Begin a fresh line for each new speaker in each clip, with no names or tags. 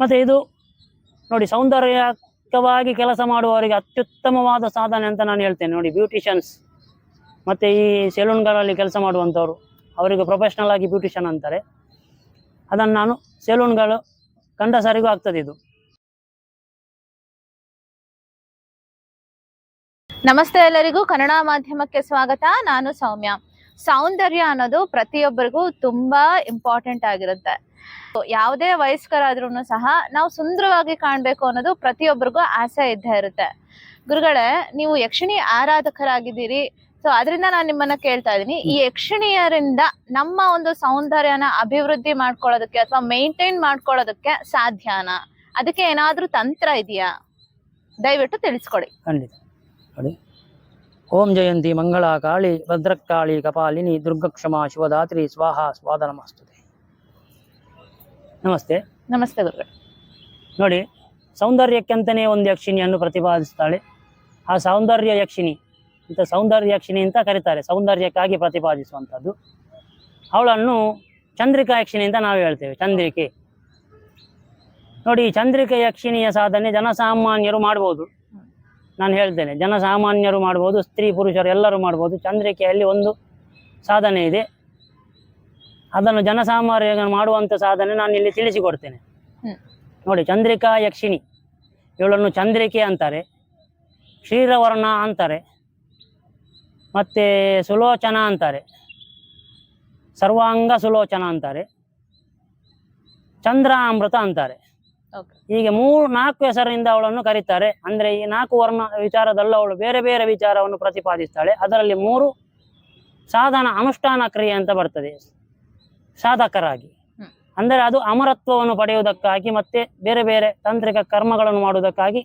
ಮತ್ತು ಇದು ನೋಡಿ ಸೌಂದರ್ಯಕವಾಗಿ ಕೆಲಸ ಮಾಡುವವರಿಗೆ ಅತ್ಯುತ್ತಮವಾದ ಸಾಧನೆ ಅಂತ ನಾನು ಹೇಳ್ತೇನೆ. ನೋಡಿ ಬ್ಯೂಟಿಷಿಯನ್ಸ್ ಮತ್ತು ಈ ಸೆಲೂನ್ಗಳಲ್ಲಿ ಕೆಲಸ ಮಾಡುವಂಥವ್ರು ಅವರಿಗೆ ಪ್ರೊಫೆಷ್ನಲ್ ಆಗಿ ಬ್ಯೂಟಿಷಿಯನ್ ಅಂತಾರೆ. ಅದನ್ನು ನಾನು ಸೆಲೂನ್ಗಳು ಗಂಡಸರಿಗೂ ಆಗ್ತದೆ ಇದು.
ನಮಸ್ತೆ ಎಲ್ಲರಿಗೂ. ಕನ್ನಡ ಮಾಧ್ಯಮಕ್ಕೆ ಸ್ವಾಗತ. ನಾನು ಸೌಮ್ಯ. ಸೌಂದರ್ಯ ಅನ್ನೋದು ಪ್ರತಿಯೊಬ್ಬರಿಗೂ ತುಂಬಾ ಇಂಪಾರ್ಟೆಂಟ್ ಆಗಿರುತ್ತೆ. ಯಾವುದೇ ವಯಸ್ಕರಾದ್ರೂ ಸಹ ನಾವು ಸುಂದರವಾಗಿ ಕಾಣಬೇಕು ಅನ್ನೋದು ಪ್ರತಿಯೊಬ್ಬರಿಗೂ ಆಸೆ ಇದ್ದೇ ಇರುತ್ತೆ. ಗುರುಗಳೇ, ನೀವು ಯಕ್ಷಿಣಿ ಆರಾಧಕರಾಗಿದ್ದೀರಿ. ಸೊ ಅದರಿಂದ ನಾನು ನಿಮ್ಮನ್ನ ಕೇಳ್ತಾ ಇದ್ದೀನಿ. ಈ ಯಕ್ಷಿಣಿಯರಿಂದ ನಮ್ಮ ಒಂದು ಸೌಂದರ್ಯನ ಅಭಿವೃದ್ಧಿ ಮಾಡ್ಕೊಳ್ಳೋದಕ್ಕೆ ಅಥವಾ ಮೇಂಟೈನ್ ಮಾಡ್ಕೊಳ್ಳೋದಕ್ಕೆ ಸಾಧ್ಯನಾ? ಅದಕ್ಕೆ ಏನಾದರೂ ತಂತ್ರ ಇದೆಯಾ? ದಯವಿಟ್ಟು ತಿಳಿಸ್ಕೊಡಿ.
ಖಂಡಿತ. ನೋಡಿ. ಓಂ ಜಯಂತಿ ಮಂಗಳ ಕಾಳಿ ಭದ್ರಕಾಳಿ, ಕಪಾಲಿನಿ, ದುರ್ಗಕ್ಷಮ, ಶಿವದಾತ್ರಿ, ಸ್ವಾಹ, ಸ್ವಾದ ನಮಸ್ತುತೆ ನಮಸ್ತೆ.
ನಮಸ್ತೆ ಗುರುಗಳೇ.
ನೋಡಿ ಸೌಂದರ್ಯಕ್ಕೆಂತಲೇ ಒಂದು ಯಕ್ಷಿಣಿಯನ್ನು ಪ್ರತಿಪಾದಿಸ್ತಾಳೆ. ಆ ಸೌಂದರ್ಯ ಯಕ್ಷಿಣಿ ಅಂತ ಸೌಂದರ್ಯ ಯಕ್ಷಿಣಿ ಅಂತ ಕರೀತಾರೆ. ಸೌಂದರ್ಯಕ್ಕಾಗಿ ಪ್ರತಿಪಾದಿಸುವಂಥದ್ದು. ಅವಳನ್ನು ಚಂದ್ರಿಕಾ ಯಕ್ಷಿಣಿ ಅಂತ ನಾವು ಹೇಳ್ತೇವೆ ಚಂದ್ರಿಕೆ. ನೋಡಿ ಈ ಚಂದ್ರಿಕೆ ಯಕ್ಷಿಣಿಯ ಸಾಧನೆ ಜನಸಾಮಾನ್ಯರು ಮಾಡ್ಬೋದು. ನಾನು ಹೇಳ್ತೇನೆ ಜನಸಾಮಾನ್ಯರು ಮಾಡ್ಬೋದು ಸ್ತ್ರೀ ಪುರುಷರು ಎಲ್ಲರೂ ಮಾಡ್ಬೋದು. ಚಂದ್ರಿಕೆಯಲ್ಲಿ ಒಂದು ಸಾಧನೆ ಇದೆ. ಅದನ್ನು ಜನಸಾಮಾನ್ಯ ಮಾಡುವಂತ ಸಾಧನೆ ನಾನು ಇಲ್ಲಿ ತಿಳಿಸಿಕೊಡ್ತೇನೆ. ನೋಡಿ ಚಂದ್ರಿಕಾ ಯಕ್ಷಿಣಿ. ಇವಳನ್ನು ಚಂದ್ರಿಕೆ ಅಂತಾರೆ. ಕ್ಷೀರವರ್ಣ ಅಂತಾರೆ. ಮತ್ತೆ ಸುಲೋಚನ ಅಂತಾರೆ. ಸರ್ವಾಂಗ ಸುಲೋಚನ ಅಂತಾರೆ. ಚಂದ್ರಾಮೃತ ಅಂತಾರೆ.
ಓಕೆ.
ಹೀಗೆ ಮೂರು ನಾಲ್ಕು ಹೆಸರಿನಿಂದ ಅವಳನ್ನು ಕರೀತಾರೆ. ಅಂದ್ರೆ ಈ ನಾಲ್ಕು ವರ್ಣ ವಿಚಾರದಲ್ಲೂ ಅವಳು ಬೇರೆ ಬೇರೆ ವಿಚಾರವನ್ನು ಪ್ರತಿಪಾದಿಸ್ತಾಳೆ. ಅದರಲ್ಲಿ ಮೂರು ಸಾಧನ ಅನುಷ್ಠಾನ ಕ್ರಿಯೆ ಅಂತ ಬರ್ತದೆ. ಸಾಧಕರಾಗಿ. ಅಂದರೆ ಅದು ಅಮರತ್ವವನ್ನು ಪಡೆಯುವುದಕ್ಕಾಗಿ ಮತ್ತೆ ಬೇರೆ ಬೇರೆ ತಾಂತ್ರಿಕ ಕರ್ಮಗಳನ್ನು ಮಾಡುವುದಕ್ಕಾಗಿ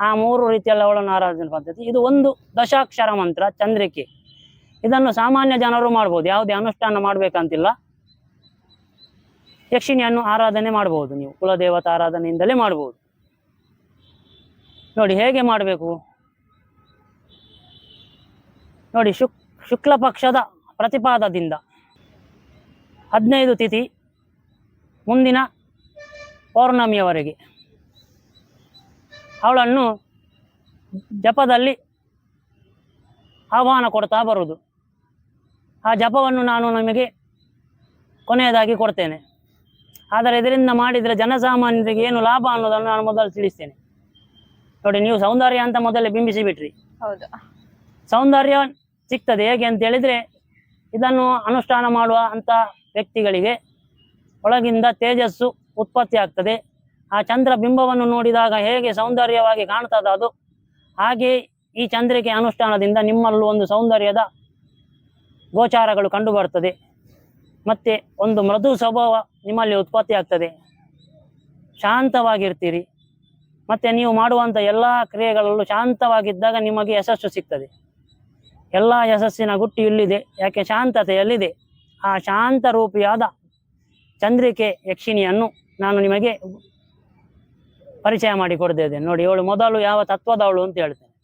ಆ ಮೂರು ರೀತಿಯಲ್ಲಿ ಅವಳನ್ನು ಆರಾಧನೆ ಪದ್ಧತಿ. ಇದು ಒಂದು ದಶಾಕ್ಷರ ಮಂತ್ರ ಚಂದ್ರಿಕೆ. ಇದನ್ನು ಸಾಮಾನ್ಯ ಜನರು ಮಾಡ್ಬೋದು. ಯಾವುದೇ ಅನುಷ್ಠಾನ ಮಾಡಬೇಕಂತಿಲ್ಲ. ಯಕ್ಷಿಣಿಯನ್ನು ಆರಾಧನೆ ಮಾಡಬಹುದು ನೀವು. ಕುಲದೇವತಾ ಆರಾಧನೆಯಿಂದಲೇ ಮಾಡಬಹುದು ನೋಡಿ ಹೇಗೆ ಮಾಡಬೇಕು? ನೋಡಿ ಶುಕ್ ಶುಕ್ಲ ಪಕ್ಷದ ಪ್ರತಿಪಾದದಿಂದ. ಹದಿನೈದು ತಿಥಿ ಮುಂದಿನ ಪೌರ್ಣಮಿಯವರೆಗೆ. ಅವಳನ್ನು ಜಪದಲ್ಲಿ ಆಹ್ವಾನ ಕೊಡ್ತಾ ಬರುವುದು. ಆ ಜಪವನ್ನು ನಾನು ನಿಮಗೆ ಕೊನೆಯದಾಗಿ ಕೊಡ್ತೇನೆ. ಆದರೆ ಇದರಿಂದ ಮಾಡಿದರೆ ಜನಸಾಮಾನ್ಯರಿಗೆ ಏನು ಲಾಭ ಅನ್ನೋದನ್ನು ನಾನು ಮೊದಲು ತಿಳಿಸ್ತೇನೆ. ನೋಡಿ ನೀವು ಸೌಂದರ್ಯ ಅಂತ ಮೊದಲೇ ಬಿಂಬಿಸಿಬಿಟ್ರಿ.
ಹೌದು.
ಸೌಂದರ್ಯ ಸಿಗ್ತದೆ ಹೇಗೆ ಅಂತ ಹೇಳಿದ್ರೆ ಇದನ್ನು ಅನುಷ್ಠಾನ ಮಾಡುವ ಅಂತ ವ್ಯಕ್ತಿಗಳಿಗೆ ಒಳಗಿಂದ ತೇಜಸ್ಸು ಉತ್ಪತ್ತಿ ಆಗ್ತದೆ. ಆ ಚಂದ್ರ ಬಿಂಬವನ್ನು ನೋಡಿದಾಗ ಹೇಗೆ ಸೌಂದರ್ಯವಾಗಿ ಕಾಣ್ತದ ಅದು? ಹಾಗೆ ಈ ಚಂದ್ರಿಕೆ ಅನುಷ್ಠಾನದಿಂದ ನಿಮ್ಮಲ್ಲೂ ಒಂದು ಸೌಂದರ್ಯದ ಗೋಚಾರಗಳು ಕಂಡುಬರ್ತದೆ. ಮತ್ತೆ ಒಂದು ಮೃದು ಸ್ವಭಾವ ನಿಮ್ಮಲ್ಲಿ ಉತ್ಪತ್ತಿ ಆಗ್ತದೆ. ಶಾಂತವಾಗಿರ್ತೀರಿ. ಮತ್ತು ನೀವು ಮಾಡುವಂಥ ಎಲ್ಲ ಕ್ರಿಯೆಗಳಲ್ಲೂ ಶಾಂತವಾಗಿದ್ದಾಗ ನಿಮಗೆ ಯಶಸ್ಸು ಸಿಗ್ತದೆ. ಎಲ್ಲ ಯಶಸ್ಸಿನ ಗುಟ್ಟು ಇಲ್ಲಿದೆ. ಯಾಕೆ? ಶಾಂತತೆಯಲ್ಲಿದೆ. ಆ ಶಾಂತ ರೂಪಿಯಾದ ಚಂದ್ರಿಕೆ ಯಕ್ಷಿಣಿಯನ್ನು ನಾನು ನಿಮಗೆ ಪರಿಚಯ ಮಾಡಿ ಕೊಡದಿದ್ದೇನೆ ನೋಡಿ ಇವಳು ಮೊದಲು ಯಾವ ತತ್ವದವಳು ಅಂತ ಹೇಳ್ತೇನೆ.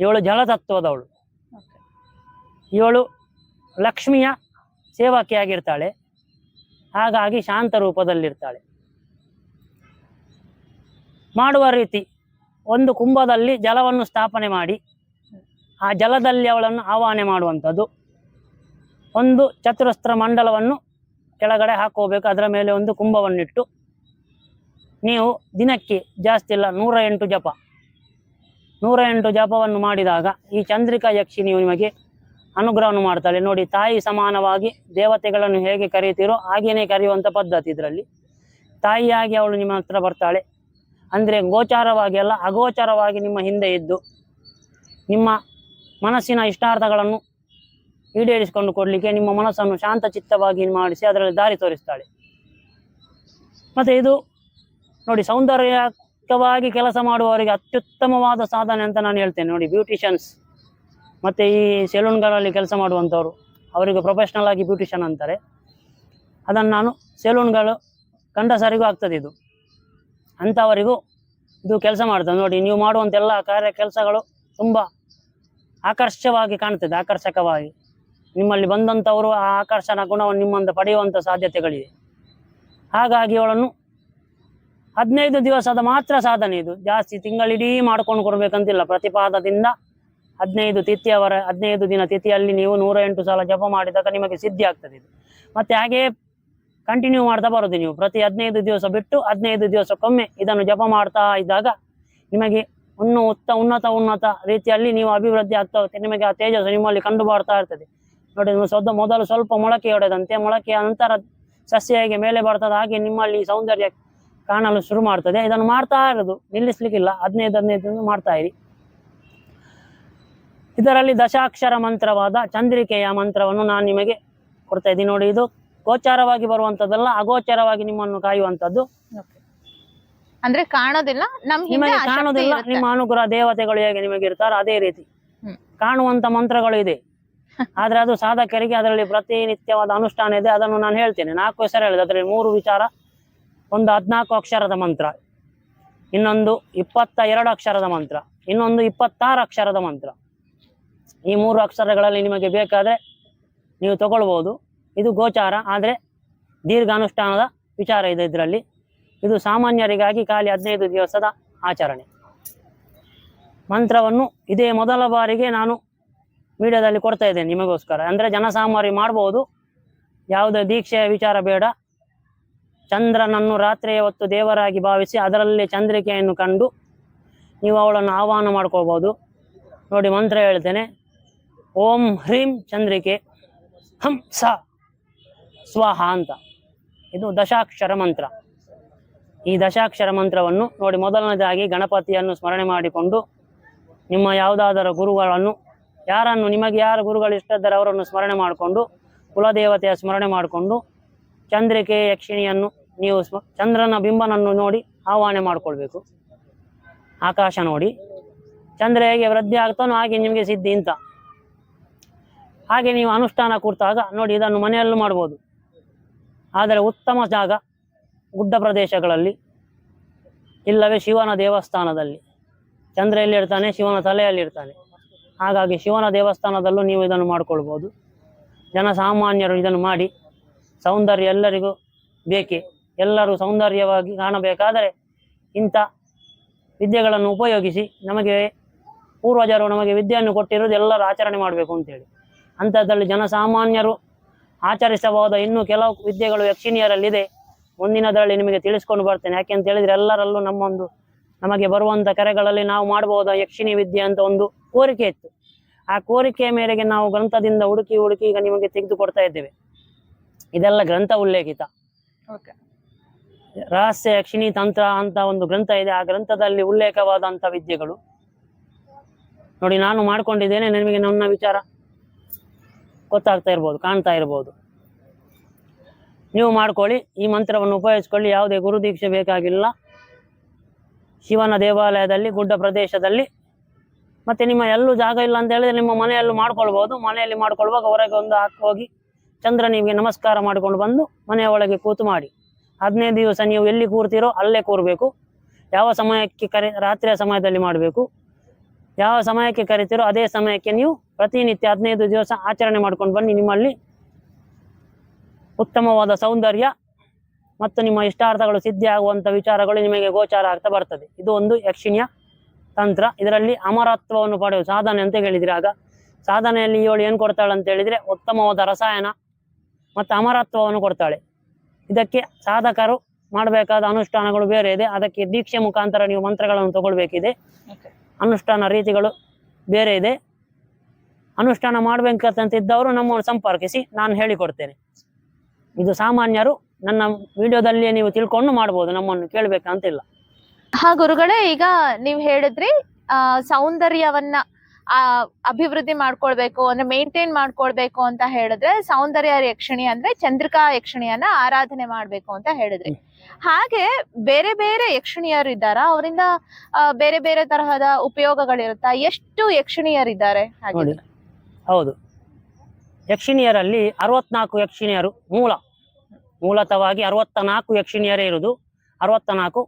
ಇವಳು ಜಲತತ್ವದವಳು
ತತ್ವದವಳು.
ಇವಳು ಲಕ್ಷ್ಮಿಯ ಸೇವಕಿಯಾಗಿರ್ತಾಳೆ ಹಾಗಾಗಿ ಶಾಂತ ರೂಪದಲ್ಲಿರ್ತಾಳೆ. ಮಾಡುವ ರೀತಿ ಒಂದು ಕುಂಭದಲ್ಲಿ ಜಲವನ್ನು ಸ್ಥಾಪನೆ ಮಾಡಿ ಆ ಜಲದಲ್ಲಿ ಅವಳನ್ನು ಆವಾಹನೆ ಮಾಡುವಂಥದ್ದು. ಒಂದು ಚತುರಸ್ತ್ರ ಮಂಡಲವನ್ನು ಕೆಳಗಡೆ ಹಾಕೋಬೇಕು. ಅದರ ಮೇಲೆ ಒಂದು ಕುಂಭವನ್ನಿಟ್ಟು ನೀವು ದಿನಕ್ಕೆ ಜಾಸ್ತಿ ಇಲ್ಲ ನೂರ ಎಂಟು ಜಪ. ನೂರ ಎಂಟು ಜಪವನ್ನು ಮಾಡಿದಾಗ ಈ ಚಂದ್ರಿಕಾ ಯಕ್ಷಿಣಿಯು ನಿಮಗೆ ಅನುಗ್ರಹವನ್ನು ಮಾಡ್ತಾಳೆ. ನೋಡಿ, ತಾಯಿ ಸಮಾನವಾಗಿ ದೇವತೆಗಳನ್ನು ಹೇಗೆ ಕರೀತೀರೋ ಹಾಗೇನೆ ಕರೆಯುವಂಥ ಪದ್ಧತಿ ಇದರಲ್ಲಿ. ತಾಯಿಯಾಗಿ ಅವಳು ನಿಮ್ಮ ಹತ್ರ ಬರ್ತಾಳೆ. ಅಂದರೆ ಗೋಚಾರವಾಗಿ ಅಲ್ಲ, ಅಗೋಚಾರವಾಗಿ ನಿಮ್ಮ ಹಿಂದೆ ಇದ್ದು ನಿಮ್ಮ ಮನಸ್ಸಿನ ಇಷ್ಟಾರ್ಥಗಳನ್ನು ಈಡೇರಿಸಿಕೊಂಡು ಕೊಡಲಿಕ್ಕೆ ನಿಮ್ಮ ಮನಸ್ಸನ್ನು ಶಾಂತ ಚಿತ್ತವಾಗಿ ಮಾಡಿಸಿ ಅದರಲ್ಲಿ ದಾರಿ ತೋರಿಸ್ತಾಳೆ. ಮತ್ತು ಇದು ನೋಡಿ ಸೌಂದರ್ಯಕವಾಗಿ ಕೆಲಸ ಮಾಡುವವರಿಗೆ ಅತ್ಯುತ್ತಮವಾದ ಸಾಧನೆ ಅಂತ ನಾನು ಹೇಳ್ತೇನೆ. ನೋಡಿ ಬ್ಯೂಟಿಷಿಯನ್ಸ್ ಮತ್ತು ಈ ಸೆಲೂನ್ಗಳಲ್ಲಿ ಕೆಲಸ ಮಾಡುವಂಥವ್ರು ಅವರಿಗೆ ಪ್ರೊಫೆಷ್ನಲ್ ಆಗಿ ಬ್ಯೂಟಿಷಿಯನ್ ಅಂತಾರೆ. ಅದನ್ನು ನಾನು ಸೆಲೂನ್ಗಳು ಗಂಡಸರಿಗೂ ಆಗ್ತದೆ ಇದು. ಅಂಥವರಿಗೂ ಇದು ಕೆಲಸ ಮಾಡ್ತದೆ. ನೋಡಿ ನೀವು ಮಾಡುವಂಥ ಎಲ್ಲ ಕಾರ್ಯ ಕೆಲಸಗಳು ತುಂಬ ಆಕರ್ಷವಾಗಿ ಕಾಣ್ತದೆ, ಆಕರ್ಷಕವಾಗಿ. ನಿಮ್ಮಲ್ಲಿ ಬಂದಂಥವರು ಆ ಆಕರ್ಷಣ ಗುಣವನ್ನು ನಿಮ್ಮಿಂದ ಪಡೆಯುವಂಥ ಸಾಧ್ಯತೆಗಳಿವೆ. ಹಾಗಾಗಿ ಅವಳನ್ನು ಹದಿನೈದು ದಿವಸದ ಮಾತ್ರ ಸಾಧನೆ ಇದು. ಜಾಸ್ತಿ ತಿಂಗಳಿಡೀ ಮಾಡ್ಕೊಂಡು ಕೊಡಬೇಕಂತಿಲ್ಲ. ಪ್ರತಿಪಾದದಿಂದ ಹದಿನೈದು ತಿಥಿಯವರ, ಹದಿನೈದು ದಿನ ತಿಥಿಯಲ್ಲಿ ನೀವು ನೂರ ಎಂಟು ಸಲ ಜಪ ಮಾಡಿದಾಗ ನಿಮಗೆ ಸಿದ್ಧಿ ಆಗ್ತದೆ ಇದು. ಮತ್ತೆ ಹಾಗೆ ಕಂಟಿನ್ಯೂ ಮಾಡ್ತಾ ಬರೋದು ನೀವು. ಪ್ರತಿ ಹದಿನೈದು ದಿವಸ ಬಿಟ್ಟು ಹದಿನೈದು ದಿವಸಕ್ಕೊಮ್ಮೆ ಇದನ್ನು ಜಪ ಮಾಡ್ತಾ ಇದ್ದಾಗ ನಿಮಗೆ ಇನ್ನೂ ಉತ್ತ ಉನ್ನತ ಉನ್ನತ ರೀತಿಯಲ್ಲಿ ನೀವು ಅಭಿವೃದ್ಧಿ ಆಗ್ತಾ ನಿಮಗೆ ಆ ತೇಜಸ್ಸು ನಿಮ್ಮಲ್ಲಿ ಕಂಡು ಬರ್ತಾ ಇರ್ತದೆ. ನೋಡಿ ಸೊದ್ದ ಮೊದಲು ಸ್ವಲ್ಪ ಮೊಳಕೆ ಹೊಡೆದಂತೆ ಮೊಳಕೆಯ ನಂತರ ಸಸ್ಯ ಹೇಗೆ ಮೇಲೆ ಬರ್ತದೆ ಹಾಗೆ ನಿಮ್ಮಲ್ಲಿ ಸೌಂದರ್ಯ ಕಾಣಲು ಶುರು ಮಾಡ್ತದೆ. ಇದನ್ನು ಮಾಡ್ತಾ ಇರೋದು ನಿಲ್ಲಿಸ್ಲಿಕ್ಕಿಲ್ಲ. ಹದಿನೈದು ಹದಿನೈದು ದಿನ ಮಾಡ್ತಾ ಇರಿ. ಇದರಲ್ಲಿ ದಶಾಕ್ಷರ ಮಂತ್ರವಾದ ಚಂದ್ರಿಕೆಯ ಮಂತ್ರವನ್ನು ನಾನು ನಿಮಗೆ ಕೊಡ್ತಾ ಇದ್ದೀನಿ. ನೋಡಿ ಇದು ಗೋಚಾರವಾಗಿ ಬರುವಂತದ್ದಲ್ಲ ಅಗೋಚರವಾಗಿ ನಿಮ್ಮನ್ನು ಕಾಯುವಂತದ್ದು.
ಅಂದ್ರೆ ಕಾಣೋದಿಲ್ಲ
ನಿಮಗೆ
ಇರುತ್ತೆ.
ನಿಮ್ಮ ಅನುಗ್ರಹ ದೇವತೆಗಳು ಹೇಗೆ ನಿಮಗೆ ಇರ್ತಾರೋ ಅದೇ ರೀತಿ. ಕಾಣುವಂತ ಮಂತ್ರಗಳು ಇದೆ. ಆದ್ರೆ ಅದು ಸಾಧಕರಿಗೆ ಅದರಲ್ಲಿ ಪ್ರತಿನಿತ್ಯವಾದ ಅನುಷ್ಠಾನ ಇದೆ, ಅದನ್ನು ನಾನು ಹೇಳ್ತೇನೆ. ನಾಲ್ಕು ಹೆಸರು ಹೇಳಿದೆ. ಅದರಲ್ಲಿ ಮೂರು ವಿಚಾರ, ಒಂದು ಹದಿನಾಲ್ಕು ಅಕ್ಷರದ ಮಂತ್ರ, ಇನ್ನೊಂದು ಇಪ್ಪತ್ತ ಎರಡು ಅಕ್ಷರದ ಮಂತ್ರ, ಇನ್ನೊಂದು ಇಪ್ಪತ್ತಾರು ಅಕ್ಷರದ ಮಂತ್ರ. ಈ ಮೂರು ಅಕ್ಷರಗಳಲ್ಲಿ ನಿಮಗೆ ಬೇಕಾದ್ರೆ ನೀವು ತಗೊಳ್ಬಹುದು ಇದು ಗೋಚಾರ, ಆದರೆ ದೀರ್ಘ ಅನುಷ್ಠಾನದ ವಿಚಾರ ಇದೆ ಇದರಲ್ಲಿ. ಇದು ಸಾಮಾನ್ಯರಿಗಾಗಿ ಖಾಲಿ ಹದಿನೈದು ದಿವಸದ ಆಚರಣೆ. ಮಂತ್ರವನ್ನು ಇದೇ ಮೊದಲ ಬಾರಿಗೆ ನಾನು ಮೀಡಿಯಾದಲ್ಲಿ ಕೊಡ್ತಾ ಇದ್ದೇನೆ ನಿಮಗೋಸ್ಕರ. ಅಂದರೆ ಜನಸಾಮಾರಿ ಮಾಡ್ಬೋದು. ಯಾವುದೇ ದೀಕ್ಷೆಯ ವಿಚಾರ ಬೇಡ. ಚಂದ್ರನನ್ನು ರಾತ್ರಿಯ ಹೊತ್ತು ದೇವರಾಗಿ ಭಾವಿಸಿ ಅದರಲ್ಲಿ ಚಂದ್ರಿಕೆಯನ್ನು ಕಂಡು ನೀವು ಅವಳನ್ನು ಆಹ್ವಾನ ಮಾಡ್ಕೋಬೋದು ನೋಡಿ ಮಂತ್ರ ಹೇಳ್ತೇನೆ. ಓಂ ಹ್ರೀಂ ಚಂದ್ರಿಕೆ ಹಂ ಸ ಸ್ವಾಹ ಅಂತ. ಇದು ದಶಾಕ್ಷರ ಮಂತ್ರ. ಈ ದಶಾಕ್ಷರ ಮಂತ್ರವನ್ನು ನೋಡಿ ಮೊದಲನೇದಾಗಿ ಗಣಪತಿಯನ್ನು ಸ್ಮರಣೆ ಮಾಡಿಕೊಂಡು ನಿಮ್ಮ ಯಾವುದಾದರೂ ಗುರುಗಳನ್ನು ಯಾರನ್ನು ನಿಮಗೆ ಯಾರು ಗುರುಗಳು ಇಷ್ಟ ಇದ್ದಾರೆ ಅವರನ್ನು ಸ್ಮರಣೆ ಮಾಡಿಕೊಂಡು ಕುಲದೇವತೆಯ ಸ್ಮರಣೆ ಮಾಡಿಕೊಂಡು ಚಂದ್ರಿಕೆ ಯಕ್ಷಿಣಿಯನ್ನು ನೀವು ಚಂದ್ರನ ಬಿಂಬನನ್ನು ನೋಡಿ ಆಹ್ವಾನ ಮಾಡಿಕೊಳ್ಬೇಕು. ಆಕಾಶ ನೋಡಿ. ಚಂದ್ರ ಹೇಗೆ ವೃದ್ಧಿ ಆಗ್ತಾನೋ ಹಾಗೆ ನಿಮಗೆ ಸಿದ್ಧಿ ಅಂತ ಹಾಗೆ ನೀವು ಅನುಷ್ಠಾನ ಕೂರ್ತಾಗ ನೋಡಿ ಇದನ್ನು ಮನೆಯಲ್ಲೂ ಮಾಡ್ಬೋದು. ಆದರೆ ಉತ್ತಮ ಜಾಗ ಗುಡ್ಡ ಪ್ರದೇಶಗಳಲ್ಲಿ ಇಲ್ಲವೇ ಶಿವನ ದೇವಸ್ಥಾನದಲ್ಲಿ. ಚಂದ್ರ ಎಲ್ಲಿರ್ತಾನೆ? ಶಿವನ ತಲೆಯಲ್ಲಿ ಇರ್ತಾನೆ ಹಾಗಾಗಿ ಶಿವನ ದೇವಸ್ಥಾನದಲ್ಲೂ ನೀವು ಇದನ್ನು ಮಾಡ್ಕೊಳ್ಬೋದು. ಜನಸಾಮಾನ್ಯರು ಇದನ್ನು ಮಾಡಿ ಸೌಂದರ್ಯ ಎಲ್ಲರಿಗೂ ಬೇಕೇ. ಎಲ್ಲರೂ ಸೌಂದರ್ಯವಾಗಿ ಕಾಣಬೇಕಾದರೆ ಇಂಥ ವಿದ್ಯೆಗಳನ್ನು ಉಪಯೋಗಿಸಿ ನಮಗೆ ಪೂರ್ವಜರು ನಮಗೆ ವಿದ್ಯೆಯನ್ನು ಕೊಟ್ಟಿರೋದು ಎಲ್ಲರೂ ಆಚರಣೆ ಮಾಡಬೇಕು ಅಂತೇಳಿ. ಅಂಥದ್ದಲ್ಲಿ ಜನಸಾಮಾನ್ಯರು ಆಚರಿಸಬಹುದ ಇನ್ನೂ ಕೆಲವು ವಿದ್ಯೆಗಳು ಯಕ್ಷಿಣಿಯರಲ್ಲಿದೆ. ಮುಂದಿನದರಲ್ಲಿ ನಿಮಗೆ ತಿಳಿಸ್ಕೊಂಡು ಬರ್ತೇನೆ. ಯಾಕೆ ಅಂತ ಹೇಳಿದ್ರೆ ಎಲ್ಲರಲ್ಲೂ ನಮ್ಮೊಂದು ನಮಗೆ ಬರುವಂತ ಕರೆಗಳಲ್ಲಿ ನಾವು ಮಾಡಬಹುದ ಯಕ್ಷಿಣಿ ವಿದ್ಯೆ ಅಂತ ಒಂದು ಕೋರಿಕೆ ಇತ್ತು. ಆ ಕೋರಿಕೆಯ ಮೇರೆಗೆ ನಾವು ಗ್ರಂಥದಿಂದ ಹುಡುಕಿ ಹುಡುಕಿ ಈಗ ನಿಮಗೆ ತೆಗೆದು ಕೊಡ್ತಾ ಇದ್ದೇವೆ. ಇದೆಲ್ಲ ಗ್ರಂಥ ಉಲ್ಲೇಖಿತ. ರಹಸ್ಯ ಯಕ್ಷಿಣಿ ತಂತ್ರ ಅಂತ ಒಂದು ಗ್ರಂಥ ಇದೆ. ಆ ಗ್ರಂಥದಲ್ಲಿ ಉಲ್ಲೇಖವಾದಂಥ ವಿದ್ಯೆಗಳು. ನೋಡಿ ನಾನು ಮಾಡ್ಕೊಂಡಿದ್ದೇನೆ. ನಿಮಗೆ ನನ್ನ ವಿಚಾರ ಗೊತ್ತಾಗ್ತಾ ಇರ್ಬೋದು ಕಾಣ್ತಾ ಇರ್ಬೋದು. ನೀವು ಮಾಡ್ಕೊಳ್ಳಿ ಈ ಮಂತ್ರವನ್ನು ಉಪಯೋಗಿಸ್ಕೊಳ್ಳಿ. ಯಾವುದೇ ಗುರು ದೀಕ್ಷೆ ಬೇಕಾಗಿಲ್ಲ. ಶಿವನ ದೇವಾಲಯದಲ್ಲಿ, ಗುಡ್ಡ ಪ್ರದೇಶದಲ್ಲಿ. ಮತ್ತೆ ನಿಮ್ಮ ಎಲ್ಲೂ ಜಾಗ ಇಲ್ಲ ಅಂತ ಹೇಳಿದ್ರೆ ನಿಮ್ಮ ಮನೆಯಲ್ಲೂ ಮಾಡ್ಕೊಳ್ಬೋದು. ಮನೆಯಲ್ಲಿ ಮಾಡ್ಕೊಳ್ವಾಗ ಹೊರಗೆ ಒಂದು ಹಾಕಿ ಹೋಗಿ ಚಂದ್ರನಿಗೆ ನಮಸ್ಕಾರ ಮಾಡಿಕೊಂಡು ಬಂದು ಮನೆಯ ಒಳಗೆ ಕೂತು ಮಾಡಿ. ಹದಿನೈದು ದಿವಸ ನೀವು ಎಲ್ಲಿ ಕೂರ್ತೀರೋ ಅಲ್ಲೇ ಕೂರಬೇಕು. ಯಾವ ಸಮಯಕ್ಕೆ ಕರೆ, ರಾತ್ರಿಯ ಸಮಯದಲ್ಲಿ ಮಾಡಬೇಕು. ಯಾವ ಸಮಯಕ್ಕೆ ಕರಿತೀರೋ ಅದೇ ಸಮಯಕ್ಕೆ ನೀವು ಪ್ರತಿನಿತ್ಯ ಹದಿನೈದು ದಿವಸ ಆಚರಣೆ ಮಾಡ್ಕೊಂಡು ಬನ್ನಿ ನಿಮ್ಮಲ್ಲಿ ಉತ್ತಮವಾದ ಸೌಂದರ್ಯ ಮತ್ತು ನಿಮ್ಮ ಇಷ್ಟಾರ್ಥಗಳು ಸಿದ್ಧಿ ಆಗುವಂಥ ವಿಚಾರಗಳು ನಿಮಗೆ ಗೋಚಾರ ಆಗ್ತಾ ಬರ್ತದೆ. ಇದು ಒಂದು ಯಕ್ಷಿಣಿಯ ತಂತ್ರ. ಇದರಲ್ಲಿ ಅಮರತ್ವವನ್ನು ಪಡೆಯುವ ಸಾಧನೆ ಅಂತ ಹೇಳಿದ್ರೆ. ಆಗ ಸಾಧನೆಯಲ್ಲಿ ಇವಳು ಏನು ಕೊಡ್ತಾಳೆ ಅಂತ ಹೇಳಿದರೆ ಉತ್ತಮವಾದ ರಸಾಯನ ಮತ್ತು ಅಮರತ್ವವನ್ನು ಕೊಡ್ತಾಳೆ. ಇದಕ್ಕೆ ಸಾಧಕರು ಮಾಡಬೇಕಾದ ಅನುಷ್ಠಾನಗಳು ಬೇರೆ ಇದೆ. ಅದಕ್ಕೆ ದೀಕ್ಷೆ ಮುಖಾಂತರ ನೀವು ಮಂತ್ರಗಳನ್ನು ತಗೊಳ್ಬೇಕಿದೆ. ಅನುಷ್ಠಾನ ರೀತಿಗಳು ಬೇರೆ ಇದೆ. ಅನುಷ್ಠಾನ ಮಾಡಬೇಕಂತ ಇದ್ದವರು ನಮ್ಮನ್ನು ಸಂಪರ್ಕಿಸಿ ನಾನು ಹೇಳಿಕೊಡ್ತೇನೆ. ಇದು ಸಾಮಾನ್ಯರು ನನ್ನ ವಿಡಿಯೋದಲ್ಲಿ ನೀವು ತಿಳ್ಕೊಂಡು ಮಾಡ್ಬೋದು ನಮ್ಮನ್ನು ಕೇಳಬೇಕಂತಿಲ್ಲ.
ಹಾ ಗುರುಗಳೇ ಈಗ ನೀವು ಹೇಳಿದ್ರಿ ಆ ಸೌಂದರ್ಯವನ್ನ ಆ ಅಭಿವೃದ್ಧಿ ಮಾಡ್ಕೊಳ್ಬೇಕು ಅಂದ್ರೆ ಮೇಂಟೈನ್ ಮಾಡ್ಕೊಳ್ಬೇಕು ಅಂತ ಹೇಳಿದ್ರೆ ಸೌಂದರ್ಯ ಯಕ್ಷಿಣಿ ಅಂದ್ರೆ ಚಂದ್ರಿಕಾ ಯಕ್ಷಿಣಿಯನ್ನ ಆರಾಧನೆ ಮಾಡ್ಬೇಕು ಅಂತ ಹೇಳಿದ್ರಿ. ಹಾಗೆ ಬೇರೆ ಬೇರೆ ಯಕ್ಷಿಣಿಯರು ಇದ್ದಾರ ಅವರಿಂದ ಬೇರೆ ಬೇರೆ ತರಹದ ಉಪಯೋಗಗಳಿರುತ್ತಾ? ಎಷ್ಟು ಯಕ್ಷಿಣಿಯರಿದ್ದಾರೆ
ಹೌದು. ಯಕ್ಷಿಣಿಯರಲ್ಲಿ ಅರವತ್ನಾಲ್ಕು ಯಕ್ಷಿಣಿಯರು ಮೂಲ. ಮೂಲತವಾಗಿ ಅರವತ್ತ ನಾಲ್ಕು ಯಕ್ಷಿಣಿಯರೇ ಇರುವುದು. ಅರವತ್ತ ನಾಲ್ಕು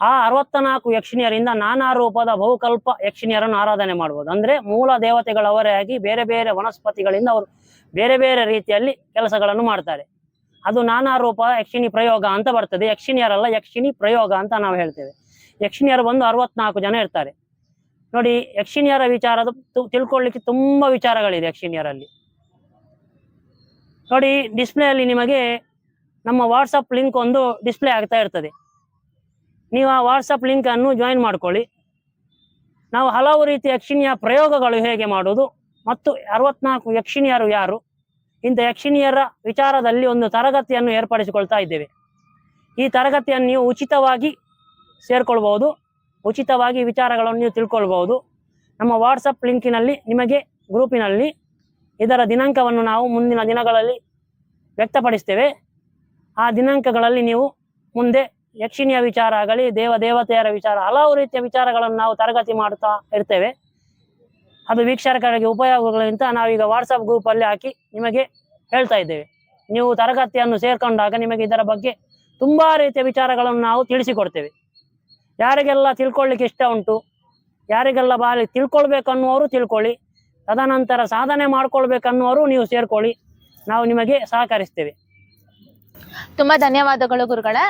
ಆ ಅರವತ್ತ ನಾಲ್ಕು ಯಕ್ಷಿಣಿಯರಿಂದ ನಾನಾ ರೂಪದ ಬಹುಕಲ್ಪ ಯಕ್ಷಿಣಿಯರನ್ನು ಆರಾಧನೆ ಮಾಡ್ಬೋದು. ಅಂದ್ರೆ ಮೂಲ ದೇವತೆಗಳವರೇ ಆಗಿ ಬೇರೆ ಬೇರೆ ವನಸ್ಪತಿಗಳಿಂದ ಅವರು ಬೇರೆ ಬೇರೆ ರೀತಿಯಲ್ಲಿ ಕೆಲಸಗಳನ್ನು ಮಾಡ್ತಾರೆ. ಅದು ನಾನಾ ರೂಪ ಯಕ್ಷಿಣಿ ಪ್ರಯೋಗ ಅಂತ ಬರ್ತದೆ. ಯಕ್ಷಿಣಿಯರಲ್ಲ ಯಕ್ಷಿಣಿ ಪ್ರಯೋಗ ಅಂತ ನಾವು ಹೇಳ್ತೇವೆ. ಯಕ್ಷಿಣಿಯರು ಬಂದು ಅರವತ್ನಾಲ್ಕು ಜನ ಇರ್ತಾರೆ. ನೋಡಿ ಯಕ್ಷಿಣಿಯರ ವಿಚಾರದ ತಿಳ್ಕೊಳ್ಳಿಕ್ಕೆ ತುಂಬಾ ವಿಚಾರಗಳಿದೆ ಯಕ್ಷಿಣಿಯರಲ್ಲಿ ನೋಡಿ ಡಿಸ್ಪ್ಲೇ ಅಲ್ಲಿ ನಿಮಗೆ ನಮ್ಮ ವಾಟ್ಸಪ್ ಲಿಂಕ್ ಒಂದು ಡಿಸ್ಪ್ಲೇ ಆಗ್ತಾ ಇರ್ತದೆ. ನೀವು ಆ ವಾಟ್ಸಪ್ ಲಿಂಕ್ ಅನ್ನು ಜಾಯಿನ್ ಮಾಡ್ಕೊಳ್ಳಿ. ನಾವು ಹಲವು ರೀತಿಯ ಯಕ್ಷಿಣಿಯ ಪ್ರಯೋಗಗಳು ಹೇಗೆ ಮಾಡುವುದು ಮತ್ತು ಅರವತ್ನಾಲ್ಕು ಯಕ್ಷಿಣಿಯರು ಯಾರು? ಇಂಥ ಯಕ್ಷಿಣಿಯರ ವಿಚಾರದಲ್ಲಿ ಒಂದು ತರಗತಿಯನ್ನು ಏರ್ಪಡಿಸಿಕೊಳ್ತಾ ಇದ್ದೇವೆ. ಈ ತರಗತಿಯನ್ನು ನೀವು ಉಚಿತವಾಗಿ ಸೇರ್ಕೊಳ್ಬಹುದು. ಉಚಿತವಾಗಿ ವಿಚಾರಗಳನ್ನು ನೀವು ತಿಳ್ಕೊಳ್ಬಹುದು. ನಮ್ಮ ವಾಟ್ಸಪ್ ಲಿಂಕಿನಲ್ಲಿ ನಿಮಗೆ ಗ್ರೂಪಿನಲ್ಲಿ ಇದರ ದಿನಾಂಕವನ್ನು ನಾವು ಮುಂದಿನ ದಿನಗಳಲ್ಲಿ ವ್ಯಕ್ತಪಡಿಸ್ತೇವೆ. ಆ ದಿನಾಂಕಗಳಲ್ಲಿ ನೀವು ಮುಂದೆ ಯಕ್ಷಿಣಿಯ ವಿಚಾರ ಆಗಲಿ, ದೇವ ದೇವತೆಯರ ವಿಚಾರ, ಹಲವು ರೀತಿಯ ವಿಚಾರಗಳನ್ನು ನಾವು ತರಗತಿ ಮಾಡುತ್ತಾ ಇರ್ತೇವೆ. ಅದು ವೀಕ್ಷಕರಿಗೆ ಉಪಯೋಗಗಳಿಂತ ನಾವೀಗ ವಾಟ್ಸಪ್ ಗ್ರೂಪಲ್ಲಿ ಹಾಕಿ ನಿಮಗೆ ಹೇಳ್ತಾ ಇದ್ದೇವೆ. ನೀವು ತರಗತಿಯನ್ನು ಸೇರ್ಕೊಂಡಾಗ ನಿಮಗೆ ಇದರ ಬಗ್ಗೆ ತುಂಬಾ ರೀತಿಯ ವಿಚಾರಗಳನ್ನು ನಾವು ತಿಳಿಸಿಕೊಡ್ತೇವೆ. ಯಾರಿಗೆಲ್ಲ ತಿಳ್ಕೊಳ್ಳಿಕ್ಕೆ ಇಷ್ಟ ಉಂಟು, ಯಾರಿಗೆಲ್ಲ ಬಾರಿ ತಿಳ್ಕೊಳ್ಬೇಕನ್ನುವರು ತಿಳ್ಕೊಳ್ಳಿ. ತದನಂತರ ಸಾಧನೆ ಮಾಡ್ಕೊಳ್ಬೇಕನ್ನುವರು ನೀವು ಸೇರ್ಕೊಳ್ಳಿ. ನಾವು ನಿಮಗೆ ಸಹಕರಿಸ್ತೇವೆ.
ತುಂಬಾ ಧನ್ಯವಾದಗಳು ಗುರುಗಳೇ.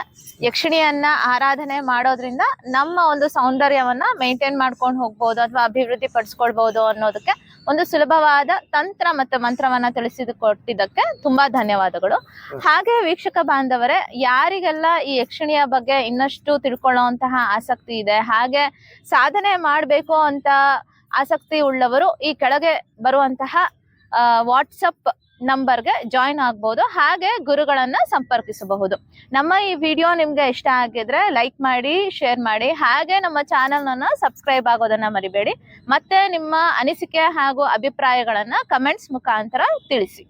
ಯಕ್ಷಿಣಿಯನ್ನ ಆರಾಧನೆ ಮಾಡೋದ್ರಿಂದ ನಮ್ಮ ಒಂದು ಸೌಂದರ್ಯವನ್ನ ಮೇಂಟೈನ್ ಮಾಡ್ಕೊಂಡು ಹೋಗ್ಬೋದು ಅಥವಾ ಅಭಿವೃದ್ಧಿ ಪಡಿಸ್ಕೊಳ್ಬಹುದು ಅನ್ನೋದಕ್ಕೆ ಒಂದು ಸುಲಭವಾದ ತಂತ್ರ ಮತ್ತು ಮಂತ್ರವನ್ನ ತಿಳಿಸಿದ ಕೊಟ್ಟಿದ್ದಕ್ಕೆ ತುಂಬಾ ಧನ್ಯವಾದಗಳು. ಹಾಗೆ ವೀಕ್ಷಕ ಬಾಂಧವರೇ, ಯಾರಿಗೆಲ್ಲ ಈ ಯಕ್ಷಿಣಿಯ ಬಗ್ಗೆ ಇನ್ನಷ್ಟು ತಿಳ್ಕೊಳ್ಳುವಂತಹ ಆಸಕ್ತಿ ಇದೆ, ಹಾಗೆ ಸಾಧನೆ ಮಾಡಬೇಕು ಅಂತ ಆಸಕ್ತಿ ಉಳ್ಳವರು ಈ ಕೆಳಗೆ ಬರುವಂತಹ ವಾಟ್ಸಪ್ ನಂಬರ್ಗೆ ಜಾಯಿನ್ ಆಗ್ಬೋದು, ಹಾಗೆ ಗುರುಗಳನ್ನ ಸಂಪರ್ಕಿಸಬಹುದು. ನಮ್ಮ ಈ ವಿಡಿಯೋ ನಿಮ್ಗೆ ಇಷ್ಟ ಆಗಿದ್ರೆ ಲೈಕ್ ಮಾಡಿ, ಶೇರ್ ಮಾಡಿ, ಹಾಗೆ ನಮ್ಮ ಚಾನೆಲ್ನ ಸಬ್ಸ್ಕ್ರೈಬ್ ಆಗೋದನ್ನ ಮರಿಬೇಡಿ. ಮತ್ತೆ ನಿಮ್ಮ ಅನಿಸಿಕೆ ಹಾಗೂ ಅಭಿಪ್ರಾಯಗಳನ್ನ ಕಮೆಂಟ್ಸ್ ಮುಖಾಂತರ ತಿಳಿಸಿ.